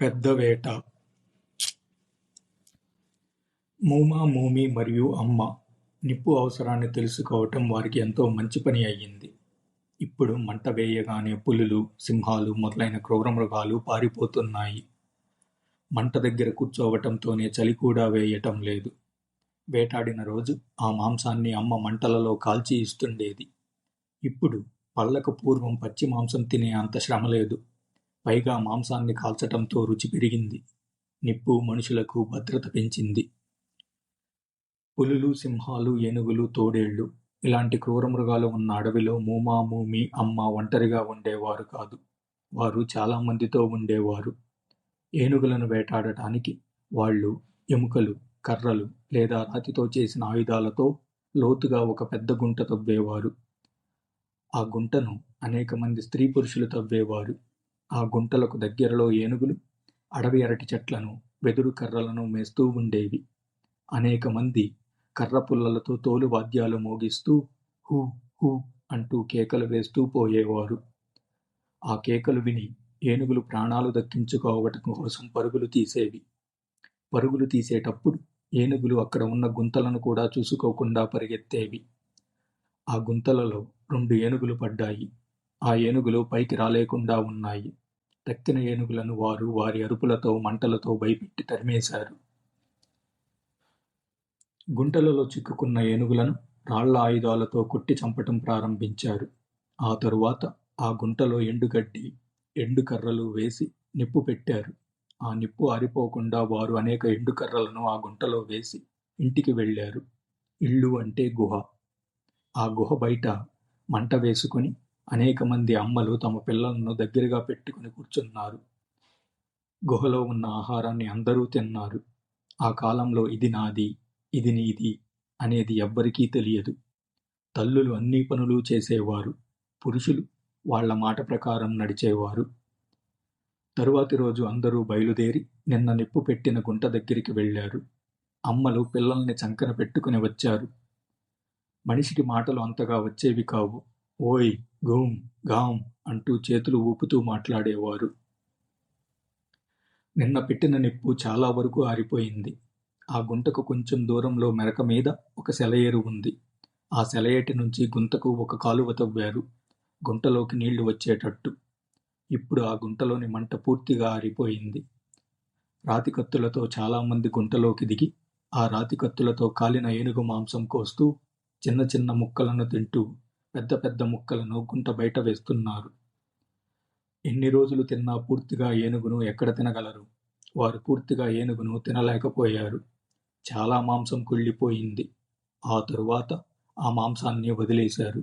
పెద్ద వేట. మూమా మూమి మరియు అమ్మ నిప్పు అవసరాన్ని తెలుసుకోవటం వారికి ఎంతో మంచి పని అయ్యింది. ఇప్పుడు మంట వేయగానే పులులు సింహాలు మొదలైన క్రూరమృగాలు పారిపోతున్నాయి. మంట దగ్గర కూర్చోవటంతోనే చలి కూడా వేయటం లేదు. వేటాడిన రోజు ఆ మాంసాన్ని అమ్మ మంటలలో కాల్చి ఇస్తుండేది. ఇప్పుడు పళ్ళకు పూర్వం పచ్చి మాంసం తినే అంత శ్రమ లేదు. పైగా మాంసాన్ని కాల్చటంతో రుచి పెరిగింది. నిప్పు మనుషులకు భద్రత పెంచింది. పులులు సింహాలు ఏనుగులు తోడేళ్ళు ఇలాంటి క్రూరమృగాలు ఉన్న అడవిలో మూమా మూమి అమ్మ ఒంటరిగా ఉండేవారు కాదు. వారు చాలా మందితో ఉండేవారు. ఏనుగులను వేటాడటానికి వాళ్ళు ఎముకలు కర్రలు లేదా రాతితో చేసిన ఆయుధాలతో లోతుగా ఒక పెద్ద గుంట తవ్వేవారు. ఆ గుంటను అనేక మంది స్త్రీ పురుషులు తవ్వేవారు. ఆ గుంటలకు దగ్గరలో ఏనుగులు అడవి అరటి చెట్లను వెదురు కర్రలను మేస్తూ ఉండేవి. అనేక మంది కర్ర పుల్లలతో తోలు వాద్యాలు మోగిస్తూ హూ హూ అంటూ కేకలు వేస్తూ పోయేవారు. ఆ కేకలు విని ఏనుగులు ప్రాణాలు దక్కించుకోవటం కోసం పరుగులు తీసేవి. పరుగులు తీసేటప్పుడు ఏనుగులు అక్కడ ఉన్న గుంతలను కూడా చూసుకోకుండా పరిగెత్తేవి. ఆ గుంతలలో రెండు ఏనుగులు పడ్డాయి. ఆ ఏనుగులు పైకి రాలేకుండా ఉన్నాయి. తక్కిన ఏనుగులను వారు వారి అరుపులతో మంటలతో భయపెట్టి తరిమేశారు. గుంటలలో చిక్కుకున్న ఏనుగులను రాళ్ళ ఆయుధాలతో కొట్టి చంపటం ప్రారంభించారు. ఆ తరువాత ఆ గుంటలో ఎండుగడ్డి ఎండుకర్రలు వేసి నిప్పు పెట్టారు. ఆ నిప్పు ఆరిపోకుండా వారు అనేక ఎండుకర్రలను ఆ గుంటలో వేసి ఇంటికి వెళ్ళారు. ఇల్లు అంటే గుహ. ఆ గుహ బయట మంట వేసుకుని అనేక మంది అమ్మలు తమ పిల్లలను దగ్గరగా పెట్టుకుని కూర్చున్నారు. గుహలో ఉన్న ఆహారాన్ని అందరూ తిన్నారు. ఆ కాలంలో ఇది నాది ఇది నీది అనేది ఎవ్వరికీ తెలియదు. తల్లులు అన్ని పనులు చేసేవారు. పురుషులు వాళ్ళ మాట ప్రకారం నడిచేవారు. తరువాతి రోజు అందరూ బయలుదేరి నిన్న నిప్పు పెట్టిన గుంట దగ్గరికి వెళ్ళారు. అమ్మలు పిల్లల్ని చంకన పెట్టుకుని వచ్చారు. మనిషికి మాటలు అంతగా వచ్చేవి కావు. ఓయ్ గూమ్ గామ్ అంటూ చేతులు ఊపుతూ మాట్లాడేవారు. నిన్న పెట్టిన నిప్పు చాలా వరకు ఆరిపోయింది. ఆ గుంటకు కొంచెం దూరంలో మెరక మీద ఒక సెలయేరు ఉంది. ఆ సెలయేటి నుంచి గుంతకు ఒక కాలువ తవ్వారు. గుంటలోకి నీళ్ళు వచ్చేటట్టు. ఇప్పుడు ఆ గుంటలోని మంట పూర్తిగా ఆరిపోయింది. రాతి కత్తులతో చాలామంది గుంటలోకి దిగి ఆ రాతి కత్తులతో కాలిన ఏనుగు మాంసం కోస్తూ చిన్న చిన్న ముక్కలను తింటూ పెద్ద పెద్ద ముక్కలను గుంట బయట వేస్తున్నారు. ఎన్ని రోజులు తిన్నా పూర్తిగా ఏనుగును ఎక్కడ తినగలరు? వారు పూర్తిగా ఏనుగును తినలేకపోయారు. చాలా మాంసం కుళ్ళిపోయింది. ఆ తరువాత ఆ మాంసాన్ని వదిలేశారు.